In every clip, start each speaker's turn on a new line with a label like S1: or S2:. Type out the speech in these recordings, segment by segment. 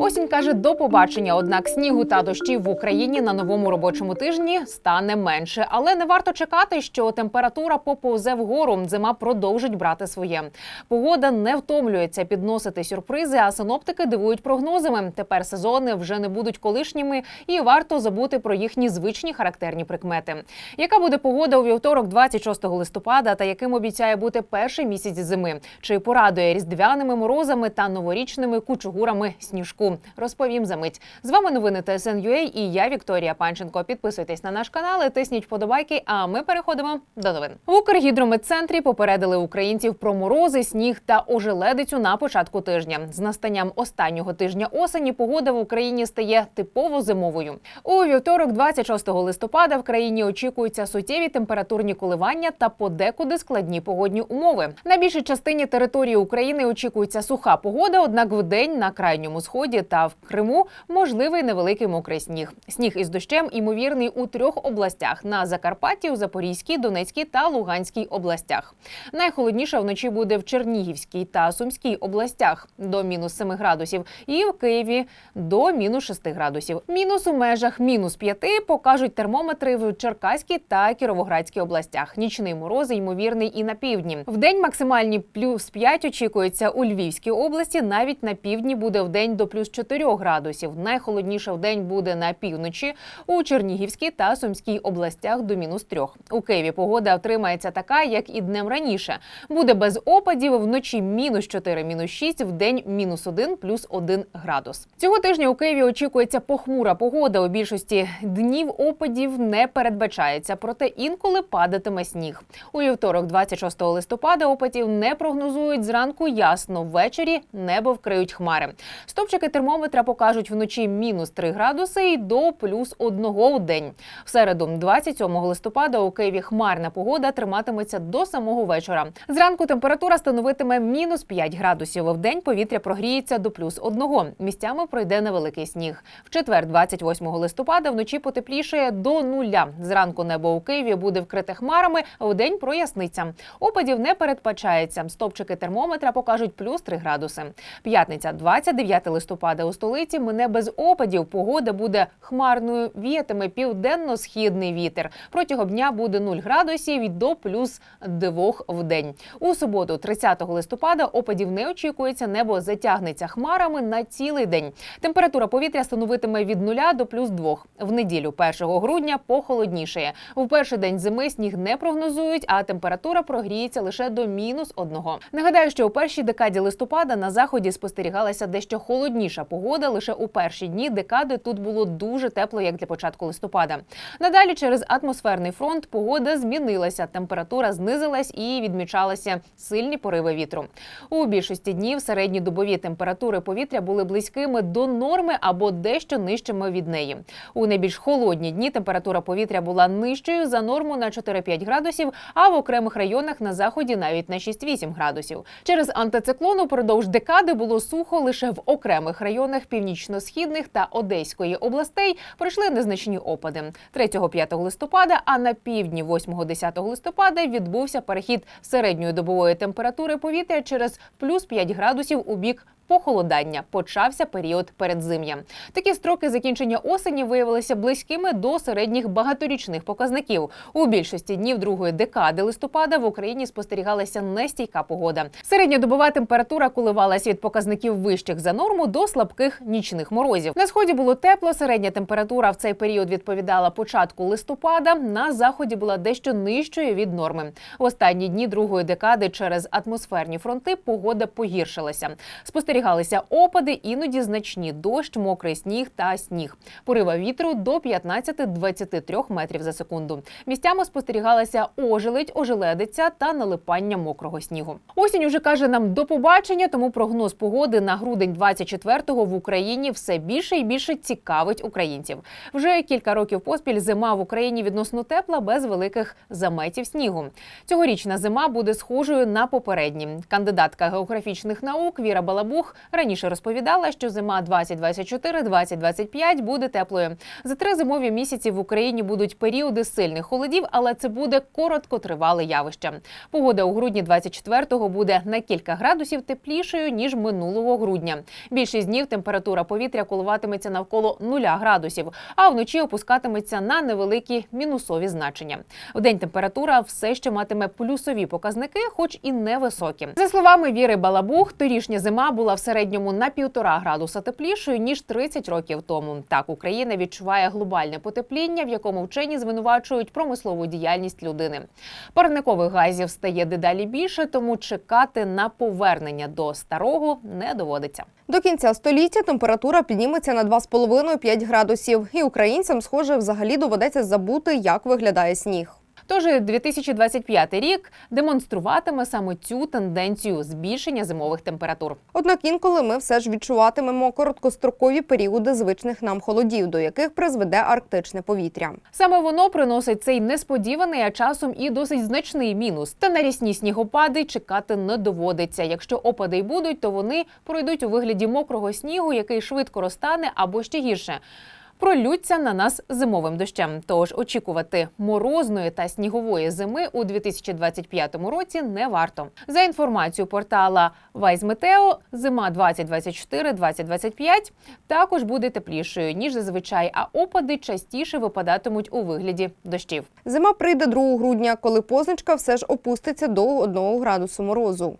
S1: Осінь каже до побачення. Однак снігу та дощів в Україні на новому робочому тижні стане менше. Але не варто чекати, що температура поповзе вгору. Зима продовжить брати своє. Погода не втомлюється підносити сюрпризи, а синоптики дивують прогнозами. Тепер сезони вже не будуть колишніми, і варто забути про їхні звичні характерні прикмети. Яка буде погода у вівторок, 26 листопада, та яким обіцяє бути перший місяць зими? Чи порадує різдвяними морозами та новорічними кучугурами сніжку? Розповім за мить. З вами новини ТСН.UA і я Вікторія Панченко. Підписуйтесь на наш канал, тисніть вподобайки. А ми переходимо до новин. В Укргідрометцентрі попередили українців про морози, сніг та ожеледицю на початку тижня. З настанням останнього тижня осені погода в Україні стає типово зимовою. У вівторок, 26 листопада, в країні очікуються суттєві температурні коливання та подекуди складні погодні умови. На більшій частині території України очікується суха погода, однак в день на крайньому сході та в Криму можливий невеликий мокрий сніг. Сніг із дощем імовірний у трьох областях: на Закарпатті, у Запорізькій, Донецькій та Луганській областях. Найхолодніше вночі буде в Чернігівській та Сумській областях до мінус 7 градусів, і в Києві до мінус 6 градусів. Мінус у межах мінус 5 покажуть термометри в Черкаській та Кіровоградській областях. Нічний мороз ймовірний і на півдні. В день максимальні плюс 5 очікується у Львівській області. Навіть на півдні буде в день до плюс 4 градусів. Найхолодніше в день буде на півночі у Чернігівській та Сумській областях до мінус 3. У Києві погода втримається така, як і днем раніше. Буде без опадів вночі мінус 4, мінус 6, в день мінус 1, плюс 1 градус. Цього тижня у Києві очікується похмура погода. У більшості днів опадів не передбачається, проте інколи падатиме сніг. У вівторок, 26 листопада, опадів не прогнозують. Зранку ясно, ввечері небо вкриють хмари. Стопчики термометра покажуть вночі мінус 3 градуси і до плюс 1 у день. В середу, 27 листопада, у Києві хмарна погода триматиметься до самого вечора. Зранку температура становитиме мінус 5 градусів. В день повітря прогріється до плюс 1. Місцями пройде невеликий сніг. В четвер, 28 листопада, вночі потеплішає до нуля. Зранку небо у Києві буде вкрите хмарами, в день проясниться. Опадів не передбачається. Стопчики термометра покажуть плюс 3 градуси. П'ятниця, 29 листопада у столиці мине без опадів. Погода буде хмарною. Віятиме південно-східний вітер. Протягом дня буде 0 градусів до плюс 2 в день. У суботу, 30 листопада, опадів не очікується. Небо затягнеться хмарами на цілий день. Температура повітря становитиме від 0 до плюс 2. В неділю, 1 грудня, похолоднішає. В перший день зими сніг не прогнозують, а температура прогріється лише до мінус 1. Нагадаю, що у першій декаді листопада на заході спостерігалася дещо холодніша погода. Лише у перші дні декади тут було дуже тепло, як для початку листопада. Надалі через атмосферний фронт погода змінилася. Температура знизилась і відмічалися сильні пориви вітру. У більшості днів середні добові температури повітря були близькими до норми або дещо нижчими від неї. У найбільш холодні дні температура повітря була нижчою за норму на 4-5 градусів, а в окремих районах на заході навіть на 6-8 градусів. Через антициклон упродовж декади було сухо лише в окремих районах північно-східних та Одеської областей пройшли незначні опади. 3-5 листопада, а на півдні 8-10 листопада відбувся перехід середньої добової температури повітря через плюс 5 градусів у бік похолодання. Почався період передзим'я. Такі строки закінчення осені виявилися близькими до середніх багаторічних показників. У більшості днів другої декади листопада в Україні спостерігалася нестійка погода. Середньодобова температура коливалась від показників вищих за норму до слабких нічних морозів. На сході було тепло. Середня температура в цей період відповідала початку листопада. На заході була дещо нижчою від норми. В останні дні другої декади через атмосферні фронти погода погіршилася. Спостерігалися опади, іноді значні дощ, мокрий сніг та сніг. Порива вітру до 15-23 метрів за секунду. Місцями спостерігалася ожеледь, ожеледиця та налипання мокрого снігу. Осінь уже каже нам до побачення, тому прогноз погоди на грудень 24-го в Україні все більше і більше цікавить українців. Вже кілька років поспіль зима в Україні відносно тепла без великих заметів снігу. Цьогорічна зима буде схожою на попередні. Кандидатка географічних наук Віра Балабух Балабух раніше розповідала, що зима 2024-2025 буде теплою. За три зимові місяці в Україні будуть періоди сильних холодів, але це буде короткотривале явище. Погода у грудні 24-го буде на кілька градусів теплішою ніж минулого грудня. Більшість днів температура повітря коливатиметься навколо нуля градусів, а вночі опускатиметься на невеликі мінусові значення. В день температура все ще матиме плюсові показники, хоч і невисокі. За словами Віри Балабух, торішня зима була в середньому на півтора градуса теплішою ніж 30 років тому. Так Україна відчуває глобальне потепління, в якому вчені звинувачують промислову діяльність людини. Парникових газів стає дедалі більше, тому чекати на повернення до старого не доводиться.
S2: До кінця століття температура підніметься на 2,5-5 градусів, і українцям, схоже, взагалі доведеться забути, як виглядає сніг.
S1: Тож 2025 рік демонструватиме саме цю тенденцію збільшення зимових температур.
S2: Однак інколи ми все ж відчуватимемо короткострокові періоди звичних нам холодів, до яких призведе арктичне повітря.
S1: Саме воно приносить цей несподіваний, а часом і досить значний мінус. Та на рясні снігопади чекати не доводиться. Якщо опади й будуть, то вони пройдуть у вигляді мокрого снігу, який швидко розтане або ще гірше. Пролються на нас зимовим дощем. Тож очікувати морозної та снігової зими у 2025 році не варто. За інформацією портала Вайзметео, зима 2024-2025 також буде теплішою ніж зазвичай, а опади частіше випадатимуть у вигляді дощів.
S2: Зима прийде 2 грудня, коли позначка все ж опуститься до 1 градусу морозу.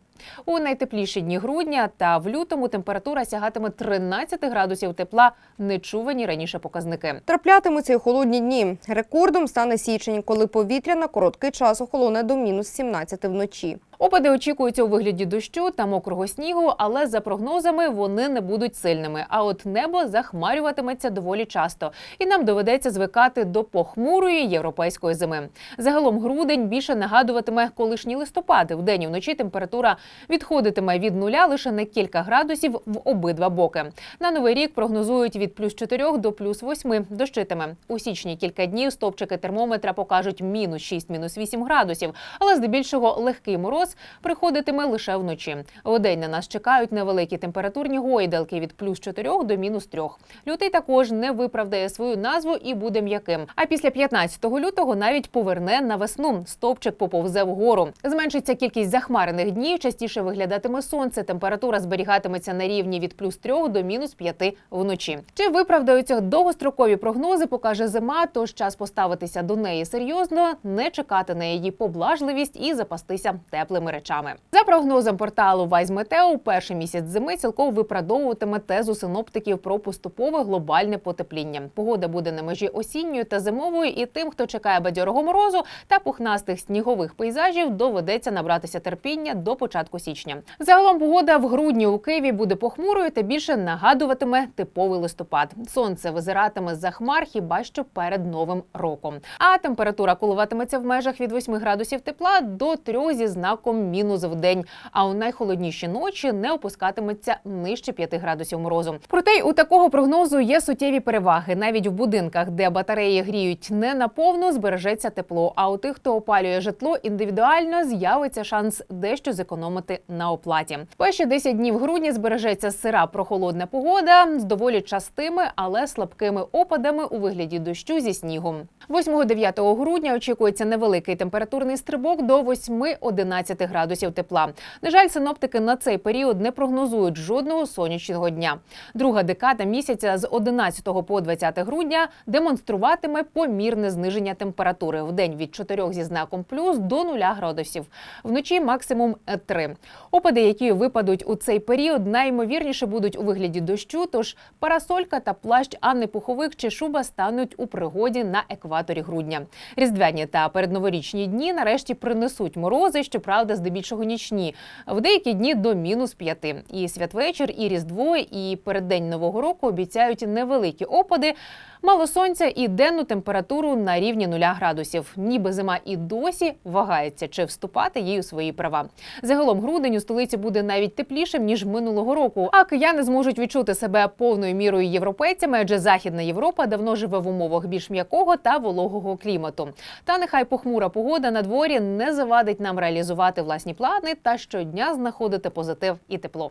S1: У найтепліші дні грудня та в лютому температура сягатиме 13 градусів тепла, нечувані раніше показники.
S2: Траплятимуться й холодні дні. Рекордом стане січень, коли повітря на короткий час охолоне до мінус 17 вночі.
S1: Опади очікуються у вигляді дощу та мокрого снігу, але за прогнозами вони не будуть сильними. А от небо захмарюватиметься доволі часто, і нам доведеться звикати до похмурої європейської зими. Загалом грудень більше нагадуватиме колишній листопад. Вдень і вночі температура відходитиме від нуля лише на кілька градусів в обидва боки. На новий рік прогнозують від плюс 4 до плюс 8 дощитиме. У січні кілька днів стопчики термометра покажуть мінус 6, мінус 8 градусів, але здебільшого легкий мороз приходитиме лише вночі. Вдень на нас чекають невеликі температурні гойдалки від плюс 4 до мінус 3. Лютий також не виправдає свою назву і буде м'яким. А після 15 лютого навіть поверне на весну. Стовпчик поповзе вгору. Зменшиться кількість захмарених днів, частіше виглядатиме сонце. Температура зберігатиметься на рівні від плюс 3 до мінус 5 вночі. Чи виправдаються довгострокові прогнози, покаже зима, тож час поставитися до неї серйозно, не чекати на її поблажливість і запастися теплими речами. За прогнозом порталу Вайзметео, перший місяць зими цілком виправдовуватиме тезу синоптиків про поступове глобальне потепління. Погода буде на межі осінньої та зимової, і тим, хто чекає бадьорого морозу та пухнастих снігових пейзажів, доведеться набратися терпіння до початку січня. Загалом погода в грудні у Києві буде похмурою та більше нагадуватиме типовий листопад. Сонце визиратиме за хмар хіба що перед новим роком. А температура коливатиметься в межах від 8 градусів тепла до 3 зі знаком мінус в день. А у найхолодніші ночі не опускатиметься нижче 5 градусів морозу. Проте й у такого прогнозу є суттєві переваги. Навіть в будинках, де батареї гріють не наповну, збережеться тепло. А у тих, хто опалює житло індивідуально, з'явиться шанс дещо зекономити на оплаті. Перші 10 днів грудня збережеться сира прохолодна погода з доволі частими, але слабкими опадами у вигляді дощу зі снігом. 8-9 грудня очікується невеликий температурний стрибок до 8-11 градусів тепла. На жаль, синоптики на цей період не прогнозують жодного сонячного дня. Друга декада місяця з 11 по 20 грудня демонструватиме помірне зниження температури в день від 4 зі знаком плюс до 0 градусів. Вночі максимум 3. Опади, які випадуть у цей період, найімовірніше будуть у вигляді дощу. Тож парасолька та плащ Анни Пуховик чи шуба стануть у пригоді на екваторі грудня. Різдвяні та передноворічні дні нарешті принесуть морози, щоправда, здебільшого нічні. В деякі дні до мінус п'яти. І святвечір, і різдво, і переддень нового року обіцяють невеликі опади. Мало сонця і денну температуру на рівні нуля градусів. Ніби зима і досі вагається, чи вступати їй у свої права. Загалом грудень у столиці буде навіть теплішим ніж минулого року. А кияни зможуть відчути себе повною мірою європейцями, адже західна Європа давно живе в умовах більш м'якого та вологого клімату. Та нехай похмура погода на дворі не завадить нам реалізувати власні плани та щодня знаходити позитив і тепло.